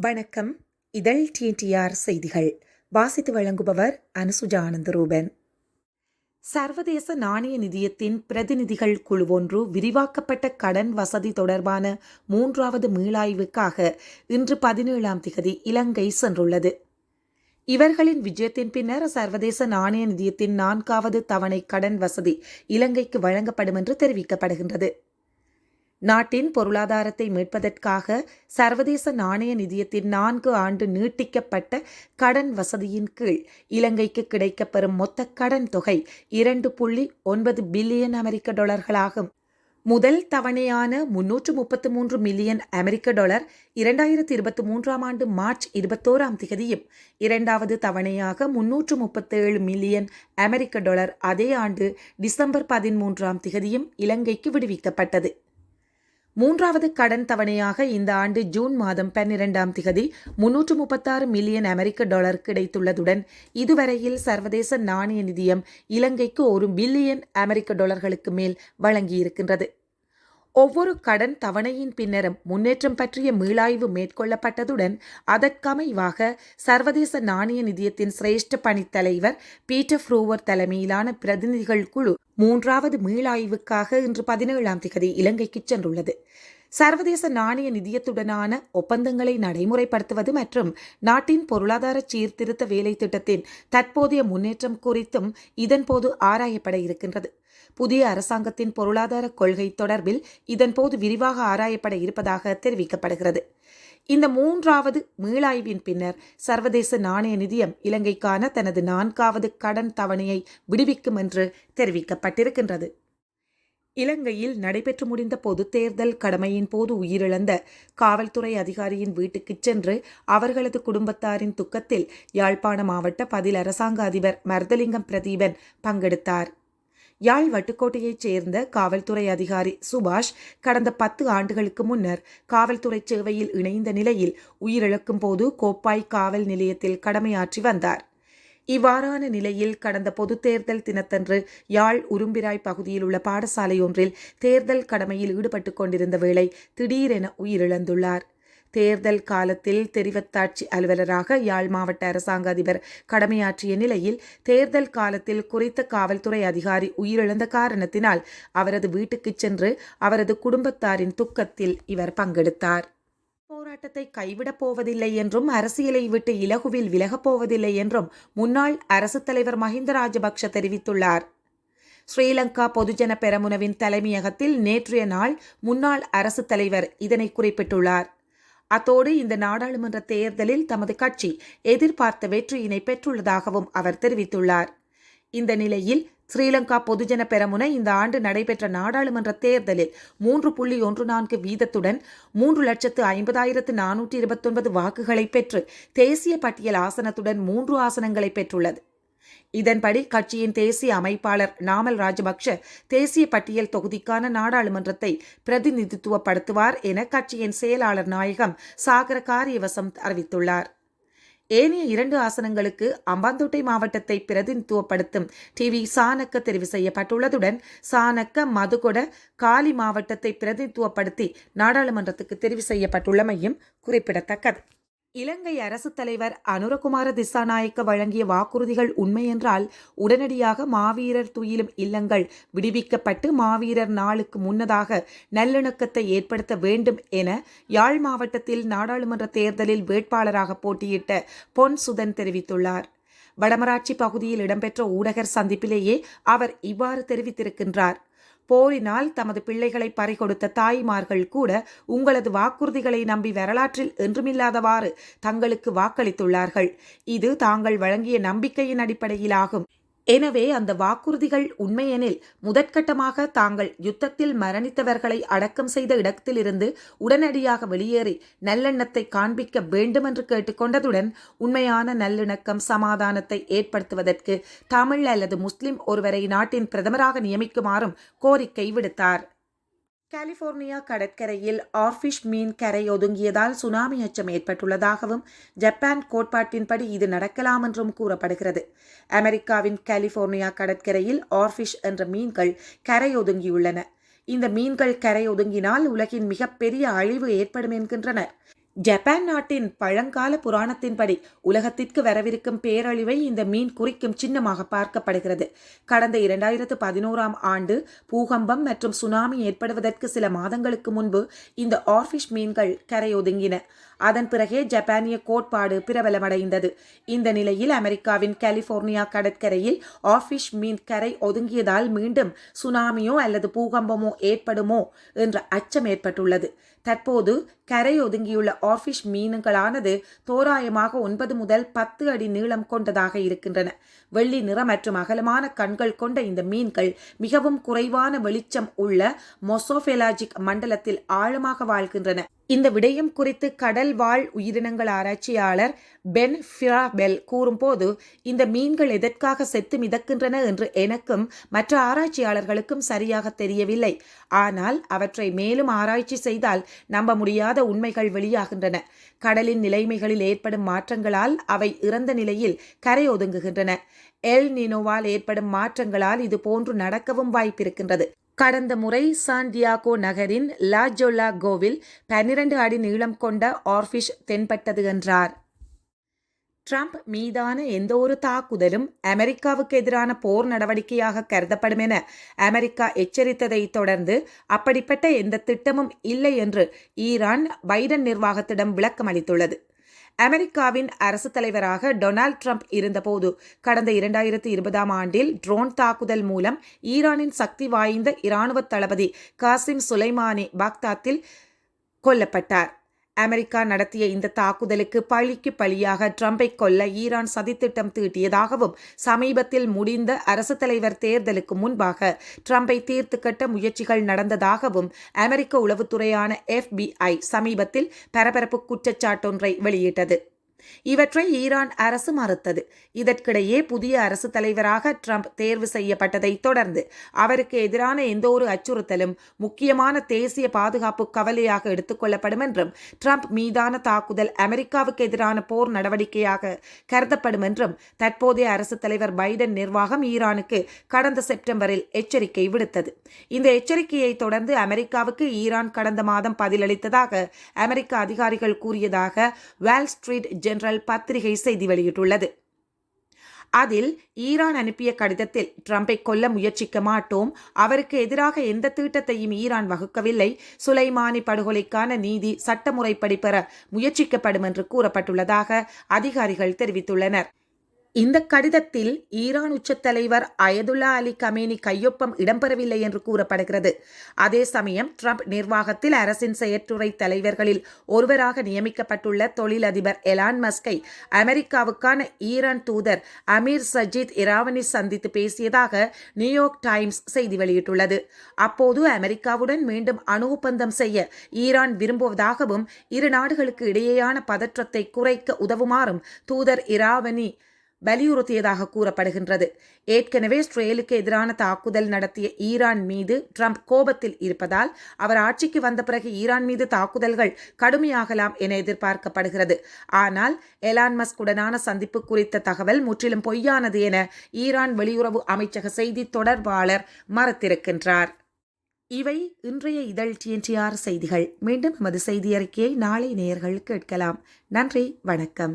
வணக்கம். இதழ் டிஎன்டிஆர் செய்திகள். வாசித்து வழங்குபவர் அனுசுஜா ஆனந்தரூபன். சர்வதேச நாணய நிதியத்தின் பிரதிநிதிகள் குழு ஒன்று விரிவாக்கப்பட்ட கடன் வசதி தொடர்பான மூன்றாவது மீளாய்வுக்காக இன்று பதினேழாம் திகதி இலங்கை சென்றுள்ளது. இவர்களின் விஜயத்தின் பின்னர் சர்வதேச நாணய நிதியத்தின் நான்காவது தவணை கடன் வசதி இலங்கைக்கு வழங்கப்படும் என்று தெரிவிக்கப்படுகின்றது. நாட்டின் பொருளாதாரத்தை மீட்பதற்காக சர்வதேச நாணய நிதியத்தின் நான்கு ஆண்டு நீட்டிக்கப்பட்ட கடன் வசதியின் கீழ் இலங்கைக்கு கிடைக்கப்பெறும் மொத்த கடன் தொகை இரண்டு புள்ளி ஒன்பது பில்லியன் அமெரிக்க டாலர்களாகும். முதல் தவணையான முன்னூற்று முப்பத்து மூன்று மில்லியன் அமெரிக்க டாலர் இரண்டாயிரத்தி இருபத்தி மூன்றாம் ஆண்டு மார்ச் இருபத்தோராம் திகதியும் இரண்டாவது தவணையாக முன்னூற்று முப்பத்தேழு மில்லியன் அமெரிக்க டாலர் அதே ஆண்டு டிசம்பர் பதிமூன்றாம் திகதியும் இலங்கைக்கு விடுவிக்கப்பட்டது. மூன்றாவது கடன் தவணையாக இந்த ஆண்டு ஜூன் மாதம் பன்னிரெண்டாம் திகதி முன்னூற்று முப்பத்தாறு மில்லியன் அமெரிக்க டாலர் கிடைத்துள்ளதுடன் இதுவரையில் சர்வதேச நாணய நிதியம் இலங்கைக்கு ஒரு பில்லியன் அமெரிக்க டாலர்களுக்கு மேல் வழங்கியிருக்கின்றது. ஒவ்வொரு கடன் தவணையின் பின்னரும் முன்னேற்றம் பற்றிய மீளாய்வு மேற்கொள்ளப்பட்டதுடன் அதற்கமைவாக சர்வதேச நாணய நிதியத்தின் சிரேஷ்ட பணித்தலைவர் பீட்டர் ஃப்ரூவர் தலைமையிலான பிரதிநிதிகள் குழு மூன்றாவது மீளாய்வுக்காக இன்று பதினேழாம் திகதி இலங்கைக்கு சென்றுள்ளது. சர்வதேச நாணய நிதியத்துடனான ஒப்பந்தங்களை நடைமுறைப்படுத்துவது மற்றும் நாட்டின் பொருளாதார சீர்திருத்த வேலை திட்டத்தின் தற்போதைய முன்னேற்றம் குறித்தும் இதன்போது ஆராயப்பட இருக்கின்றது. புதிய அரசாங்கத்தின் பொருளாதார கொள்கை தொடர்பில் இதன்போது விரிவாக ஆராயப்பட இருப்பதாக தெரிவிக்கப்படுகிறது. இந்த மூன்றாவது மீளாய்வின் பின்னர் சர்வதேச நாணய நிதியம் இலங்கைக்கான தனது நான்காவது கடன் தவணையை விடுவிக்கும் என்று தெரிவிக்கப்பட்டிருக்கின்றது. இலங்கையில் நடைபெற்று முடிந்த பொது தேர்தல் கடமையின் போது உயிரிழந்த காவல்துறை அதிகாரியின் வீட்டுக்குச் சென்று அவர்களது குடும்பத்தாரின் துக்கத்தில் யாழ்ப்பாண மாவட்ட பதில் அரசாங்க அதிபர் மர்தலிங்கம் பிரதீபன் பங்கெடுத்தார். யாழ் வட்டுக்கோட்டையைச் சேர்ந்த காவல்துறை அதிகாரி சுபாஷ் கடந்த பத்து ஆண்டுகளுக்கு முன்னர் காவல்துறை சேவையில் இணைந்த நிலையில் உயிரிழக்கும் போது கோப்பாய் காவல் நிலையத்தில் கடமையாற்றி வந்தார். இவ்வாறான நிலையில் கடந்த பொதுத் தேர்தல் தினத்தன்று யாழ் உரும்பிராய் பகுதியில் உள்ள பாடசாலை ஒன்றில் தேர்தல் கடமையில் ஈடுபட்டு கொண்டிருந்த வேளை திடீரென உயிரிழந்துள்ளார். தேர்தல் காலத்தில் தெரிவத்தாட்சி அலுவலராக யாழ் மாவட்ட அரசாங்க அதிபர் கடமையாற்றிய நிலையில் தேர்தல் காலத்தில் குறித்த காவல்துறை அதிகாரி உயிரிழந்த காரணத்தினால் அவரது வீட்டுக்கு சென்று அவரது குடும்பத்தாரின் துக்கத்தில் இவர் பங்கெடுத்தார். போராட்டத்தை கைவிடப் போவதில்லை என்றும் அரசியலை விட்டு இலகுவில் விலகப் போவதில்லை என்றும் முன்னாள் அரசு தலைவர் மஹிந்த ராஜபக்ஷ தெரிவித்துள்ளார். ஸ்ரீலங்கா பொதுஜன பெரமுனவின் தலைமையகத்தில் நேற்றைய நாள் முன்னாள் அரசு தலைவர் இதனை குறிப்பிட்டுள்ளார். அத்தோடு இந்த நாடாளுமன்ற தேர்தலில் தமது கட்சி எதிர்பார்த்த வெற்றியினை பெற்றுள்ளதாகவும் அவர் தெரிவித்துள்ளார். இந்த நிலையில் ஸ்ரீலங்கா பொதுஜன பெரமுன இந்த ஆண்டு நடைபெற்ற நாடாளுமன்ற தேர்தலில் மூன்று புள்ளி ஒன்று நான்கு வீதத்துடன் மூன்று லட்சத்து ஐம்பதாயிரத்து நானூற்றி இருபத்தொன்பது வாக்குகளை பெற்று தேசிய பட்டியல் ஆசனத்துடன் மூன்று ஆசனங்களை பெற்றுள்ளது. இதன்படி கட்சியின் தேசிய அமைப்பாளர் நாமல் ராஜபக்ஷ தேசிய பட்டியல் தொகுதிக்கான நாடாளுமன்றத்தை பிரதிநிதித்துவப்படுத்துவார் என கட்சியின் செயலாளர் நாயகம் சாகர காரியவசம் அறிவித்துள்ளார். ஏனைய இரண்டு ஆசனங்களுக்கு அம்பாந்தோட்டை மாவட்டத்தை பிரதிநிதித்துவப்படுத்தும் டி வி சாணக்க தெரிவு செய்யப்பட்டுள்ளதுடன் சாணக்க மதுகொட காலி மாவட்டத்தை பிரதிநிதித்துவப்படுத்தி நாடாளுமன்றத்துக்கு தெரிவு செய்யப்பட்டுள்ளமையும் குறிப்பிடத்தக்கது. இலங்கை அரசு தலைவர் அனுரகுமார திசாநாயக்க வழங்கிய வாக்குறுதிகள் உண்மையென்றால் உடனடியாக மாவீரர் துயிலும் இல்லங்கள் விடுவிக்கப்பட்டு மாவீரர் நாளுக்கு முன்னதாக நல்லிணக்கத்தை ஏற்படுத்த வேண்டும் என யாழ் மாவட்டத்தில் நாடாளுமன்ற தேர்தலில் வேட்பாளராக போட்டியிட்ட பொன் சுதன் தெரிவித்துள்ளார். வடமராட்சி பகுதியில் இடம்பெற்ற ஊடகர் சந்திப்பிலேயே அவர் இவ்வாறு தெரிவித்திருக்கின்றார். போரினால் தமது பிள்ளைகளை பறிகொடுத்த தாய்மார்கள் கூட உங்களது வாக்குறுதிகளை நம்பி வரலாற்றில் என்றுமில்லாதவாறு தங்களுக்கு வாக்களித்துள்ளார்கள். இது தாங்கள் வழங்கிய நம்பிக்கையின் அடிப்படையிலாகும். எனவே அந்த வாக்குறுதிகள் உண்மையெனில் முதற்கட்டமாக தாங்கள் யுத்தத்தில் மரணித்தவர்களை அடக்கம் செய்த இடத்திலிருந்து உடனடியாக வெளியேறி நல்லெண்ணத்தை காண்பிக்க வேண்டுமென்று கேட்டுக்கொண்டதுடன் உண்மையான நல்லிணக்கம் சமாதானத்தை ஏற்படுத்துவதற்கு தமிழ் அல்லது முஸ்லிம் ஒருவரை நாட்டின் பிரதமராக நியமிக்குமாறும் கோரிக்கை விடுத்தார். கலிபோர்னியா கடற்கரையில் ஆர்ஃபிஷ் மீன் கரை ஒதுங்கியதால் சுனாமி அச்சம் ஏற்பட்டுள்ளதாகவும் ஜப்பான் கோட்பாட்டின்படி இது நடக்கலாம் என்றும் கூறப்படுகிறது. அமெரிக்காவின் கலிபோர்னியா கடற்கரையில் ஆர்ஃபிஷ் என்ற மீன்கள் கரை ஒதுங்கியுள்ளன. இந்த மீன்கள் கரை ஒதுங்கினால் உலகின் மிகப்பெரிய அழிவு ஏற்படும் என்கின்றனர். ஜப்பான் நாட்டின் பழங்கால புராணத்தின்படி உலகத்திற்கு வரவிருக்கும் பேரழிவை இந்த மீன் குறிக்கும் சின்னமாக பார்க்கப்படுகிறது. கடந்த இரண்டாயிரத்து பதினோராம் ஆண்டு பூகம்பம் மற்றும் சுனாமி ஏற்படுவதற்கு சில மாதங்களுக்கு முன்பு இந்த ஆர்ஃபிஷ் மீன்கள் கரையொதுங்கின. அதன் பிறகே ஜப்பானிய கோட்பாடு பிரபலமடைந்தது. இந்த நிலையில் அமெரிக்காவின் கலிபோர்னியா கடற்கரையில் ஆர்ஃபிஷ் மீன் கரை ஒதுங்கியதால் மீண்டும் சுனாமியோ அல்லது பூகம்பமோ ஏற்படுமோ என்ற அச்சம் ஏற்பட்டுள்ளது. தற்போது கரையொதுங்கியுள்ள ஆஃபிஷ் ஆர்ஃபிஷ் மீன்களானது தோராயமாக ஒன்பது முதல் பத்து அடி நீளம் கொண்டதாக இருக்கின்றன. வெள்ளி நிறம் மற்றும் அகலமான கண்கள் கொண்ட இந்த மீன்கள் மிகவும் குறைவான வெளிச்சம் உள்ள மொசோபெலாஜிக் மண்டலத்தில் ஆழமாக வாழ்கின்றன. இந்த விடயம் குறித்து கடல் வாழ் உயிரினங்கள் ஆராய்ச்சியாளர் பென் ஃபிராபெல் கூறும்போது இந்த மீன்கள் எதற்காக செத்து மிதக்கின்றன என்று எனக்கும் மற்ற ஆராய்ச்சியாளர்களுக்கும் சரியாக தெரியவில்லை. ஆனால் அவற்றை மேலும் ஆராய்ச்சி செய்தால் நம்ப முடியாத உண்மைகள் வெளியாகின்றன. கடலின் நிலைமைகளில் ஏற்படும் மாற்றங்களால் அவை இறந்த நிலையில் கரை ஒதுங்குகின்றன. எல் நினோவால் ஏற்படும் மாற்றங்களால் இது போன்று நடக்கவும் வாய்ப்பிருக்கின்றது. கடந்த முறை சாண்டியாகோ நகரின் லாஜோலா கோவில் பன்னிரண்டு அடி நீளம் கொண்ட ஆர்ஃபிஷ் தென்பட்டது என்றார். ட்ரம்ப் மீதான எந்த ஒரு தாக்குதலும் அமெரிக்காவுக்கு எதிரான போர் நடவடிக்கையாக கருதப்படும் என அமெரிக்கா எச்சரித்ததை தொடர்ந்து அப்படிப்பட்ட எந்த திட்டமும் இல்லை என்று ஈரான் பைடன் நிர்வாகத்திடம் விளக்கம் அளித்துள்ளது அமெரிக்காவின் அரசு தலைவராக டொனால்ட் ட்ரம்ப் இருந்தபோது கடந்த இரண்டாயிரத்தி இருபதாம் ஆண்டில் ட்ரோன் தாக்குதல் மூலம் ஈரானின் சக்தி வாய்ந்த இராணுவ தளபதி காசிம் சுலைமானி பாக்தாத்தில் கொல்லப்பட்டார். அமெரிக்கா நடத்திய இந்த தாக்குதலுக்கு பழிக்கு பழியாக ட்ரம்பை கொல்ல ஈரான் சதித்திட்டம் தீட்டியதாகவும் சமீபத்தில் முடிந்த அரசு தலைவர் தேர்தலுக்கு முன்பாக ட்ரம்பை தீர்த்து கட்ட முயற்சிகள் நடந்ததாகவும் அமெரிக்க உளவுத்துறையான எஃபிஐ சமீபத்தில் பரபரப்பு குற்றச்சாட்டொன்றை வெளியிட்டது. இவற்றை ஈரான் அரசு மறுத்தது. இதற்கிடையே புதிய அரசு தலைவராக ட்ரம்ப் தேர்வு செய்யப்பட்டதை தொடர்ந்து அவருக்கு எதிரான எந்த ஒரு அச்சுறுத்தலும் முக்கியமான தேசிய பாதுகாப்பு கவலையாக எடுத்துக்கொள்ளப்படும் என்றும் ட்ரம்ப் மீதான தாக்குதல் அமெரிக்காவுக்கு எதிரான போர் நடவடிக்கையாக கருதப்படும் என்றும் தற்போதைய அரசு தலைவர் பைடன் நிர்வாகம் ஈரானுக்கு கடந்த செப்டம்பரில் எச்சரிக்கை விடுத்தது. இந்த எச்சரிக்கையை தொடர்ந்து அமெரிக்காவுக்கு ஈரான் கடந்த மாதம் பதிலளித்ததாக அமெரிக்க அதிகாரிகள் கூறியதாக வால் ஸ்ட்ரீட் ஜெனரல் பத்திரிகை செய்தி வெளியிட்டுள்ளது. அதில் ஈரான் அனுப்பிய கடிதத்தில் ட்ரம்பை கொல்ல முயற்சிக்க மாட்டோம். அவருக்கு எதிராக எந்த தீட்டத்தையும் ஈரான் வகுக்கவில்லை. சுலைமானி படுகொலைக்கான நீதி சட்டமுறைப்படி பெற முயற்சிக்கப்படும் என்று கூறப்பட்டுள்ளதாக அதிகாரிகள் தெரிவித்துள்ளனர். இந்த கடிதத்தில் ஈரான் உச்ச தலைவர் அயதுல்லா அலி கமேனி கையொப்பம் இடம்பெறவில்லை என்று கூறப்படுகிறது. அதே சமயம் ட்ரம்ப் நிர்வாகத்தில் அரசின் செயற்றுறை தலைவர்களில் ஒருவராக நியமிக்கப்பட்டுள்ள தொழிலதிபர் எலான் மஸ்கை அமெரிக்காவுக்கான ஈரான் தூதர் அமீர் சஜித் இராவனி சந்தித்து பேசியதாக நியூயார்க் டைம்ஸ் செய்தி வெளியிட்டுள்ளது. அப்போது அமெரிக்காவுடன் மீண்டும் அணு ஒப்பந்தம் செய்ய ஈரான் விரும்புவதாகவும் இரு நாடுகளுக்கு இடையேயான பதற்றத்தை குறைக்க உதவுமாறும் தூதர் இராவனி வலியுறுத்தியதாக கூறப்படுகின்றது. ஏற்கனவே இஸ்ரேலுக்கு எதிரான தாக்குதல் நடத்திய ஈரான் மீது ட்ரம்ப் கோபத்தில் இருப்பதால் அவர் ஆட்சிக்கு வந்த பிறகு ஈரான் மீது தாக்குதல்கள் கடுமையாகலாம் என எதிர்பார்க்கப்படுகிறது. ஆனால் எலான் மஸ்குடனான சந்திப்பு குறித்த தகவல் முற்றிலும் பொய்யானது என ஈரான் வெளியுறவு அமைச்சக செய்தி தொடர்பாளர் மறுத்திருக்கின்றார். இவை இன்றைய இதழ் டிஎன்டிஆர் செய்திகள். மீண்டும் எமது செய்தி அறிக்கையை நாளை நேயர்கள் கேட்கலாம். நன்றி வணக்கம்.